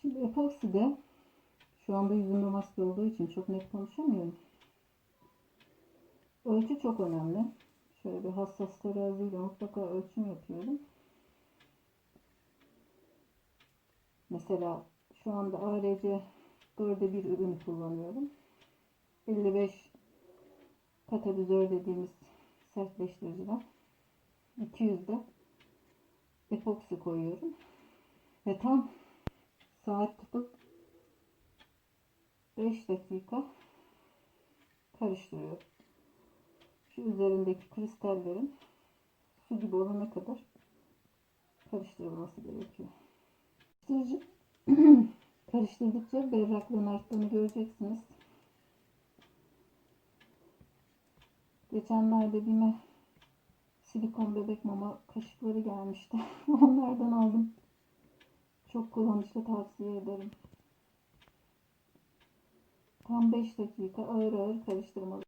Şimdi epokside şu anda yüzümde maske olduğu için çok net konuşamıyorum. Ölçü çok önemli. Şöyle bir hassas teraziyle mutlaka ölçüm yapıyorum. Mesela şu anda ARC 4'e bir ürünü kullanıyorum. 55 katalizör dediğimiz sertleştiriciden 200'de epoksi koyuyorum. Ve tam saat tutup 5 dakika karıştırıyorum. Şu üzerindeki kristallerin su gibi olana kadar karıştırılması gerekiyor. Karıştırdıkça berraklığın arttığını göreceksiniz. Geçenlerde BİM'e silikon bebek mama kaşıkları gelmişti. Onlardan aldım. Çok kullanışlı tavsiye ederim. Tam 5 dakika ağır ağır karıştırmalı.